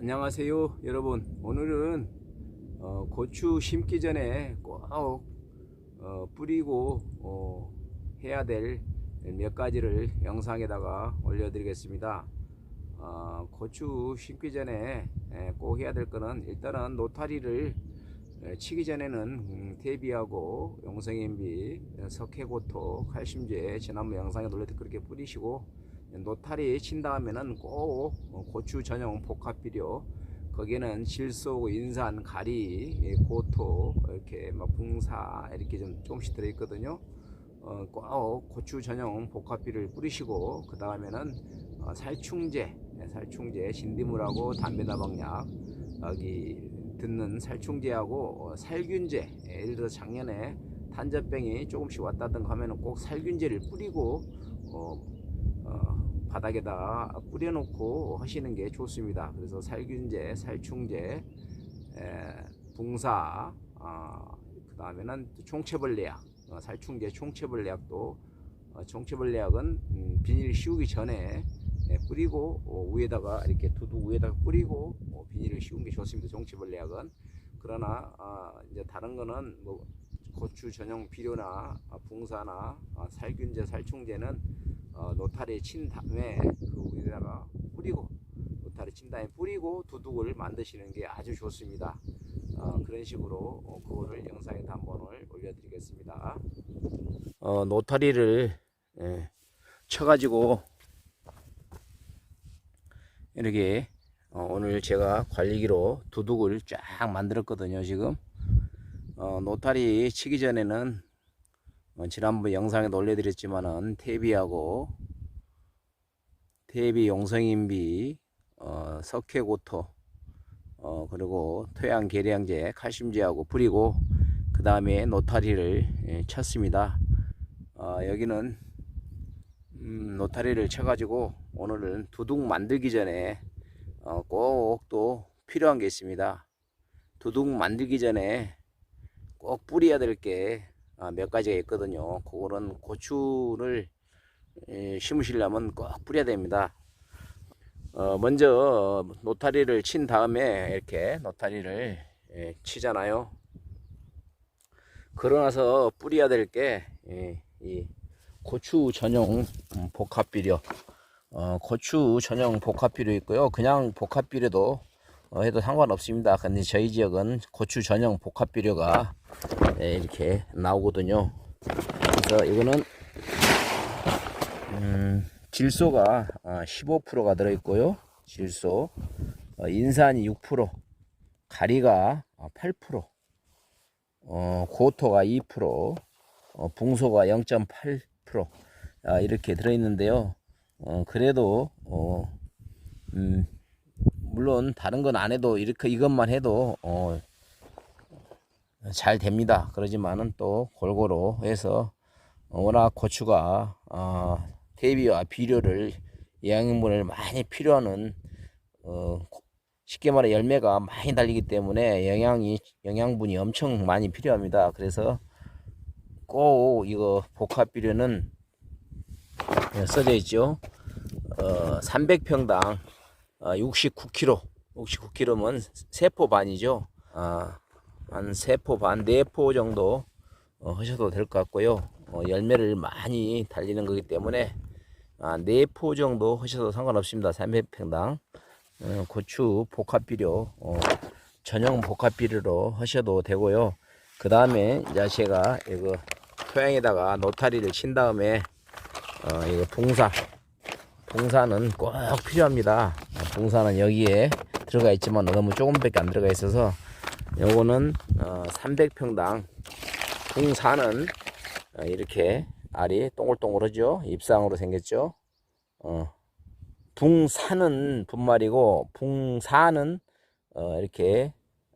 안녕하세요 여러분. 오늘은 어, 고추 심기 전에 꼭 어, 뿌리고 어, 해야 될 몇 가지를 영상에다가 올려드리겠습니다. 어, 고추 심기 전에 에, 꼭 해야 될 거는 일단은 노타리를 에, 치기 전에는 음, 대비하고 용성인비, 석회고토, 칼슘제 지난번 영상에 올려드 그렇게 뿌리시고 노타리 친 다음에는 꼭 고추 전용 복합 비료 거기에는 질소, 인산, 가리, 예, 고토 이렇게 막 붕사 이렇게 좀 조금씩 들어 있거든요. 어, 꼭 고추 전용 복합 비료를 뿌리시고 그 다음에는 어, 살충제, 예, 살충제 신디물하고 담배다방약 여기 듣는 살충제하고 어, 살균제 예, 예를 들어 작년에 탄저병이 조금씩 왔다든가 하면은 꼭 살균제를 뿌리고 어, 어, 바닥에다 뿌려놓고 하시는 게 좋습니다. 그래서 살균제, 살충제, 에, 붕사, 어, 그 다음에는 총체벌레약, 어, 살충제, 총체벌레약도 어, 총체벌레약은 음, 비닐 씌우기 전에 예, 뿌리고 어, 위에다가 이렇게 두둑 위에다가 뿌리고 어, 비닐을 씌우는 게 좋습니다. 총체벌레약은 그러나 어, 이제 다른 거는 뭐 고추 전용 비료나 어, 붕사나 어, 살균제, 살충제는 어, 노타리에 친 다음에 그 위에다가 뿌리고 노타리 친 다음에 뿌리고 두둑을 만드시는 게 아주 좋습니다. 어, 그런 식으로 어, 그거를 영상에 한번 올려드리겠습니다. 어, 노타리를 예, 쳐가지고 이렇게 어, 오늘 제가 관리기로 두둑을 쫙 만들었거든요. 지금 어, 노타리 치기 전에는 어, 지난번 영상에 올려드렸지만은 태비하고 태비 용성인비 어, 석회고토 어, 그리고 토양 계량제 칼슘제하고 뿌리고 그 다음에 노타리를 예, 쳤습니다. 어, 여기는 음, 노타리를 쳐가지고 오늘은 두둑 만들기 전에 어, 꼭또 필요한 게 있습니다. 두둑 만들기 전에 꼭 뿌려야 될게 아, 몇 가지가 있거든요. 그거는 고추를 에, 심으시려면 꼭 뿌려야 됩니다. 어, 먼저 노타리를 친 다음에 이렇게 노타리를 에, 치잖아요. 그러나서 뿌려야 될 게 이 고추 전용 음, 복합 비료. 어, 고추 전용 복합 비료 있고요. 그냥 복합 비료도 어, 해도 상관없습니다. 근데 저희 지역은 고추 전용 복합 비료가 네, 이렇게 나오거든요. 그래서 이거는 음, 질소가 15%가 들어있고요. 질소, 어, 인산이 6%, 가리가 8%, 어, 고토가 2%, 어, 붕소가 0.8% 아, 이렇게 들어있는데요. 어, 그래도 어, 음, 물론 다른 건 안 해도 이렇게 이것만 해도 어, 잘 됩니다. 그러지만은 또 골고루 해서 워낙 고추가 어, 대비와 비료를 영양분을 많이 필요하는 어, 쉽게 말해 열매가 많이 달리기 때문에 영양이 영양분이 엄청 많이 필요합니다. 그래서 꼭 이거 복합 비료는 써져 있죠. 어, 300평당 어, 69kg, 69kg면 세포 반이죠. 아, 한 세포 반, 네 포 정도 어, 하셔도 될 것 같고요. 어, 열매를 많이 달리는 거기 때문에 아, 네 포 정도 하셔도 상관없습니다. 300평당 어, 고추 복합 비료 어, 전용 복합 비료로 하셔도 되고요. 그 다음에 이제 제가 이거 토양에다가 노타리를 친 다음에 어, 이거 봉사 봉사는 꼭 필요합니다. 봉사는 여기에 들어가 있지만 너무 조금밖에 안 들어가 있어서 요거는 어, 300평당 붕사는 어, 이렇게 알이 동글동글하죠? 잎상으로 생겼죠? 어, 붕사는 분말이고 붕사는 어, 이렇게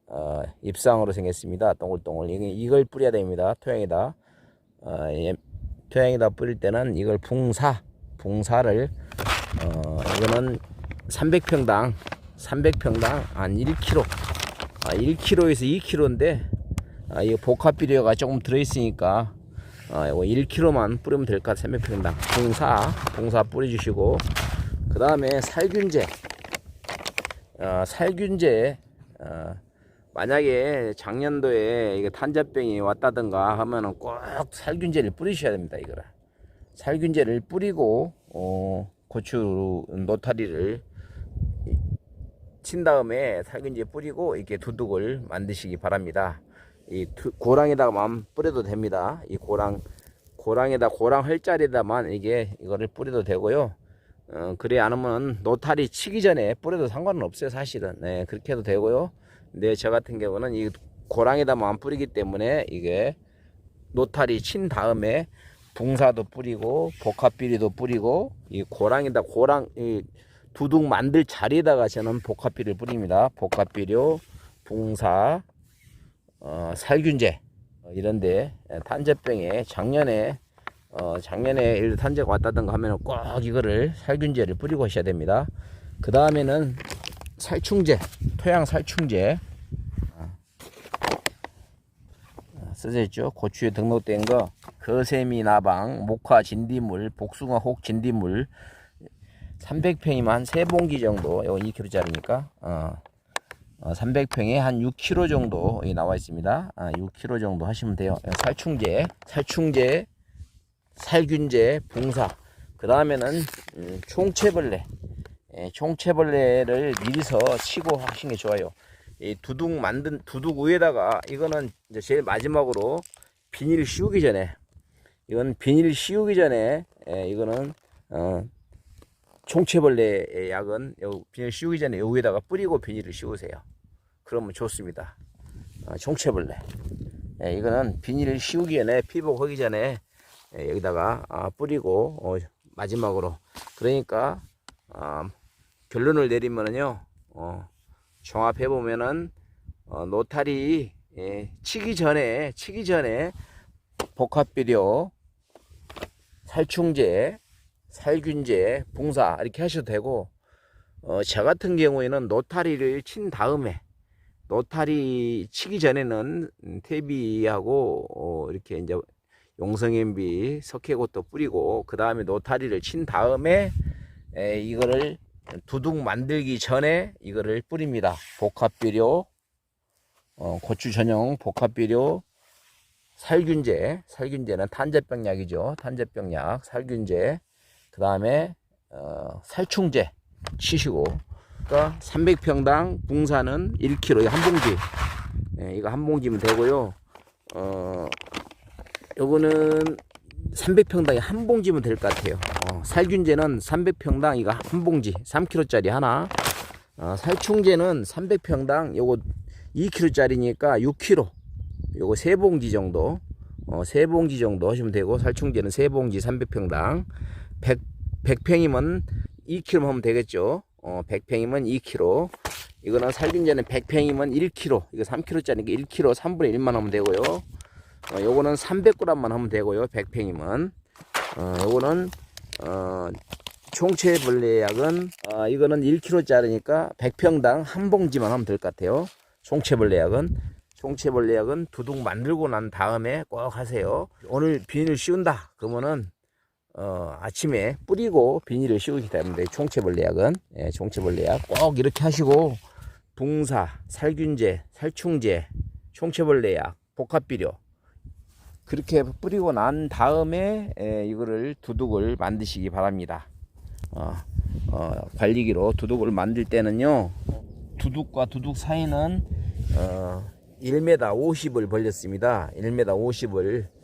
어, 잎상으로 생겼습니다. 동글동글. 이걸 뿌려야 됩니다. 토양에다. 어, 예, 토양에다 뿌릴 때는 이걸 붕사 붕사를 어, 이거는 300평당 300평당 한 1kg 아, 1kg에서 2kg인데 아, 이 복합 비료가 조금 들어있으니까 아, 이거 1kg만 뿌리면 될 것 같아요 300평당. 봉사 봉사 뿌려주시고. 그 다음에 살균제. 어, 살균제 어, 만약에 작년도에 이게 탄저병이 왔다든가 하면은 꼭 살균제를 뿌리셔야 됩니다. 이거를. 살균제를 뿌리고 어, 고추 노타리를 친 다음에 살균제 뿌리고 이렇게 두둑을 만드시기 바랍니다. 이 두- 고랑에다가만 뿌려도 됩니다. 이 고랑 고랑에다 고랑 헐자리에다만 이게 이거를 뿌려도 되고요. 어, 그래 않으면 노타리 치기 전에 뿌려도 상관은 없어요 사실은 네 그렇게 해도 되고요 근데 저 같은 경우는 이 고랑에다만 뿌리기 때문에 이게 노타리 친 다음에 붕사도 뿌리고 복합비리도 뿌리고 이 고랑에다 고랑 이 두둑 만들 자리에다가 저는 복합비를 뿌립니다 복합비료 붕사 어, 살균제 어, 이런데 탄저병에 작년에 어, 작년에 일 탄저가 왔다든가 하면 꼭 이거를 살균제를 뿌리고 하셔야 됩니다. 그 다음에는 살충제, 토양 살충제 아, 써져 있죠. 고추에 등록된 거 거세미 나방, 목화 진디물, 복숭아 혹 진디물 300평이면 한 3봉지 정도, 이거 2kg짜리니까 어, 어, 300평에 한 6kg 정도 나와 있습니다. 아, 6kg 정도 하시면 돼요. 살충제, 살충제 살균제, 붕사. 그 다음에는 음, 총채벌레. 예, 총채벌레를 미리서 치고 하시는 게 좋아요. 이 두둑 만든 두둑 위에다가 이거는 이제 제일 마지막으로 비닐 씌우기 전에 이건 비닐 씌우기 전에 예, 이거는 어, 총채벌레 약은 요 비닐 씌우기 전에 요 위에다가 뿌리고 비닐을 씌우세요. 그러면 좋습니다. 어, 총채벌레. 예, 이거는 비닐을 씌우기 전에 피복하기 전에 예, 여기다가 아, 뿌리고 어, 마지막으로 그러니까 아, 결론을 내리면은요 어, 종합해 보면은 어, 노탈이 예, 치기 전에 치기 전에 복합비료 살충제 살균제 붕사 이렇게 하셔도 되고 어, 저 같은 경우에는 노타리를 친 다음에 노타리 치기 전에는 음, 퇴비하고 어, 이렇게 이제 용성연비 석회꽃도 뿌리고 그 다음에 노타리를 친 다음에 에, 이거를 두둑 만들기 전에 이거를 뿌립니다. 복합비료, 어, 고추 전용 복합비료, 살균제, 살균제는 탄저병약이죠. 탄저병약, 살균제, 그 다음에 어, 살충제 치시고, 그러니까 300평당 붕사는 1kg, 이거 한 봉지, 예, 이거 한 봉지면 되고요. 어, 요거는 300평당에 한 봉지면 될 것 같아요. 어, 살균제는 300평당 이거 한 봉지 3kg짜리 하나. 어, 살충제는 300평당 요거 2kg짜리니까 6kg. 요거 세 봉지 정도. 어, 세 봉지 정도 하시면 되고 살충제는 세 봉지 300평당. 100 100평이면 2kg 하면 되겠죠. 어, 100평이면 2kg. 이거는 살균제는 100평이면 1kg. 이거 3kg짜리니까 1kg 3분의 1만 하면 되고요. 어, 요거는 300g만 하면 되고요. 100팽이면. 어, 요거는 어, 총체 벌레약은 어, 이거는 1kg짜리니까 100평당 한 봉지만 하면 될 것 같아요. 총체벌레약은 총체벌레약은 두둑 만들고 난 다음에 꼭 하세요. 오늘 비닐 씌운다. 그러면은 어, 아침에 뿌리고 비닐을 씌우기 때문에 총체벌레약은 예, 총체벌레약 꼭 이렇게 하시고 붕사, 살균제, 살충제, 총체벌레약, 복합비료 그렇게 뿌리고 난 다음에 에, 이거를 두둑을 만드시기 바랍니다. 어, 어, 관리기로 두둑을 만들 때는요 두둑과 두둑 사이는 어, 1m 50을 벌렸습니다. 1m 50을 어,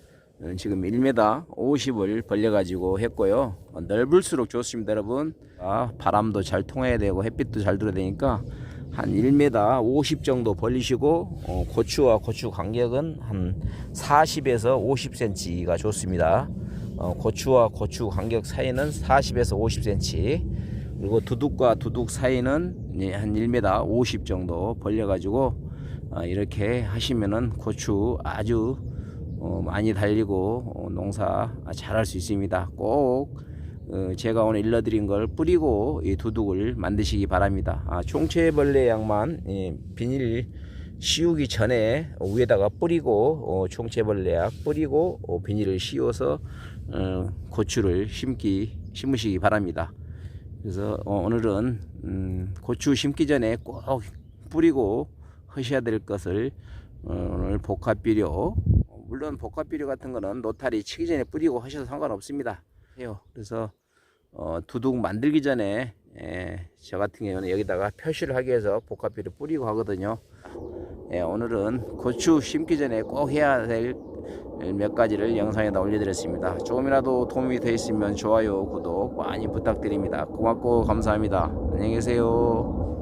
지금 1m 50을 벌려가지고 했고요. 어, 넓을수록 좋습니다, 여러분. 아, 바람도 잘 통해야 되고 햇빛도 잘 들어야 되니까 한 1m 50 정도 벌리시고 어, 고추와 고추 간격은 한 40에서 50cm가 좋습니다. 어, 고추와 고추 간격 사이는 40에서 50cm 그리고 두둑과 두둑 사이는 이제 한 1m 50 정도 벌려가지고 어, 이렇게 하시면은 고추 아주 어, 많이 달리고 어, 농사 잘할 수 있습니다. 꼭 어, 제가 오늘 일러드린 걸 뿌리고 이 두둑을 만드시기 바랍니다. 아, 총체벌레 약만 예, 비닐 씌우기 전에 위에다가 뿌리고 어, 총체벌레 약 뿌리고 어, 비닐을 씌워서 어, 고추를 심기 심으시기 바랍니다. 그래서 어, 오늘은 음, 고추 심기 전에 꼭 뿌리고 하셔야 될 것을 어, 오늘 복합비료 어, 물론 복합 비료 같은 거는 노타리 치기 전에 뿌리고 하셔도 상관없습니다 해요 그래서 어, 두둑 만들기 전에 예, 저 같은 경우는 여기다가 표시를 하기 위해서 복합 비료 뿌리고 하거든요 예, 오늘은 고추 심기 전에 꼭 해야 될 몇 가지를 영상에다 올려드렸습니다. 조금이라도 도움이 되었으면 좋아요, 구독 많이 부탁드립니다. 고맙고 감사합니다. 안녕히 계세요.